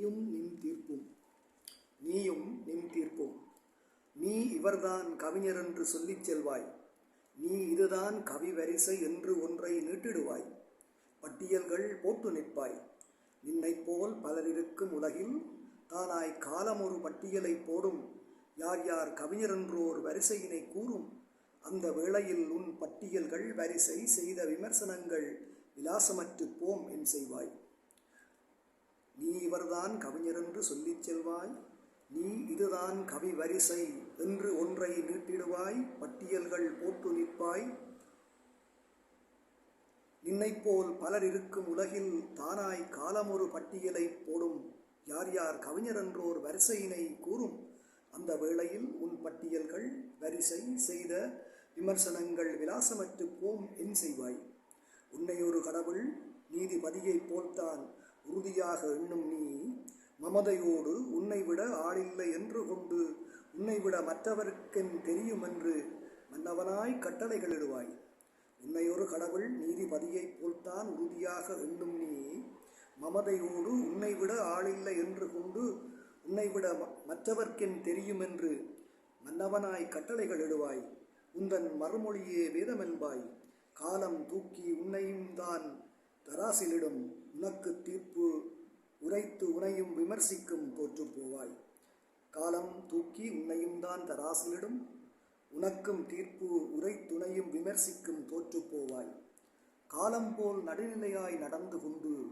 நீயும் நின் தீர்ப்பும். நீயும் நின் தீர்ப்பும். நீ இவர்தான் கவிஞர் என்று சொல்லிச் செல்வாய். நீ இதுதான் கவி வரிசை என்று ஒன்றை நீட்டிடுவாய். பட்டியல்கள் போட்டு நிற்பாய். நின்னை போல் பலர் இருக்கும் உலகில் தானாய் காலம் ஒரு பட்டியலை போடும். யார் யார் கவிஞர் என்றோர் வரிசையினை கூறும். அந்த வேளையில் உன் பட்டியல்கள் வரிசை செய்த விமர்சனங்கள் விலாசமற்று போம் என் செய்வாய். இவர்தான் கவிஞர் என்று சொல்லிச் செல்வாய். நீ இதுதான் கவி வரிசை என்று ஒன்றை நீட்டிடுவாய். பட்டியல்கள் போட்டு நிற்பாய். நின்னைப்போல் பலர் இருக்கும் உலகில் தானாய் காலமொரு பட்டியலை போடும். யார் யார் கவிஞர் என்றோர் வரிசையினை கூறும். அந்த வேளையில் உன் பட்டியல்கள் வரிசை செய்த விமர்சனங்கள் விலாசமற்று போம் என் செய்வாய். உன்னை ஒரு கடவுள் நீதிபதியைப் போல்தான். உறுதியாக எண்ணும் நீ. மமதையோடு உன்னை விட ஆளில்லை என்று கொண்டு உன்னை விட மற்றவர்க்கென் தெரியும் என்று மன்னவனாய் கட்டளைகளிடுவாய் உன்னை ஒரு கடவுள் நீதிபதியைப் போல்தான் உறுதியாக எண்ணும் நீ. மமதையோடு உன்னை விட ஆளில்லை என்று கொண்டு உன்னை விட மற்றவர்க்கென் தெரியும் என்று மன்னவனாய் கட்டளைகளிடுவாய் உந்தன் மறுமொழியே வேதமென்பாய். காலம் தூக்கி உன்னையும் தான் தராசிலிடும். உனக்கு தீர்ப்பு உரைத்து உனையும் விமர்சிக்கும் தோற்றுப் போவாய். காலம் தூக்கி உன்னையும் தான் தராசிலிடும். உனக்கும் தீர்ப்பு உரைத்துணையும் விமர்சிக்கும் தோற்றுப் போவாய். காலம் போல் நடுநிலையாய் நடந்து கொண்டு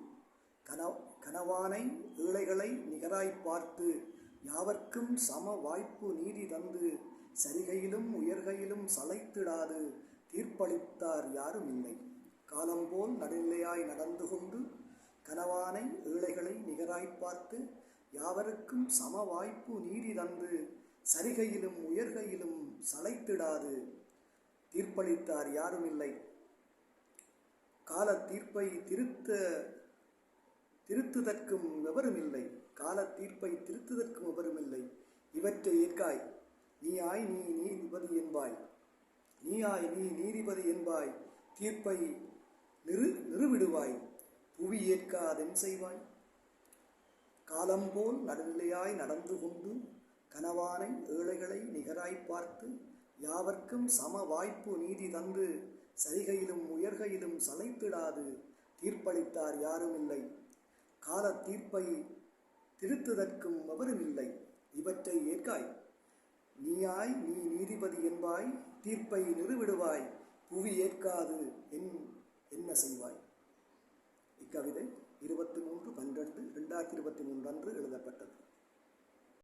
கன கனவானை ஏழைகளை நிகராய்ப் பார்த்து யாவர்க்கும் சம வாய்ப்பு நீதி தந்து சரிகையிலும் உயர்கையிலும் சளைத்திடாது தீர்ப்பளித்தார் யாரும் இல்லை காலம்போல் நடுநிலையாய் நடந்து கொண்டு கனவானை ஏழைகளை நிகராய்ப் பார்த்து யாவருக்கும் சம வாய்ப்பு நீதி தந்து சரிகையிலும் உயர்கையிலும் சளைத்திடாது. தீர்ப்பளித்தார் யாரும் இல்லை கால தீர்ப்பை திருத்த திருத்துதற்கும் எவரும் இல்லை கால தீர்ப்பை திருத்துதற்கும் எவரும் இல்லை இவற்றை ஏற்காய். ஆய் நீ நீதிபதி என்பாய். நீ ஆய் நீ நீதிபதி என்பாய். தீர்ப்பை நிறு நிறுவிடுவாய். புவி ஏற்காதென் செய்வாய். காலம்போல் நடுநிலையாய் நடந்து கொண்டு கனவானை ஏழைகளை நிகராய் பார்த்து யாவர்க்கும் சம வாய்ப்பு நீதி தந்து சரிகையிலும் உயர்கையிலும் சளைத்திடாது தீர்ப்பளித்தார் யாரும் இல்லை கால தீர்ப்பை திருத்துதற்கும் எவரும் இல்லை இவற்றை ஏற்காய். நீயாய் நீ நீதிபதி என்பாய் தீர்ப்பை நிறுவிடுவாய். புவி ஏற்காது என் என்ன செய்வாய்? இக்கவிதை இருபத்தி மூன்று பன்னிரெண்டு ரெண்டாயிரத்தி இருபத்தி மூன்று அன்று எழுதப்பட்டது.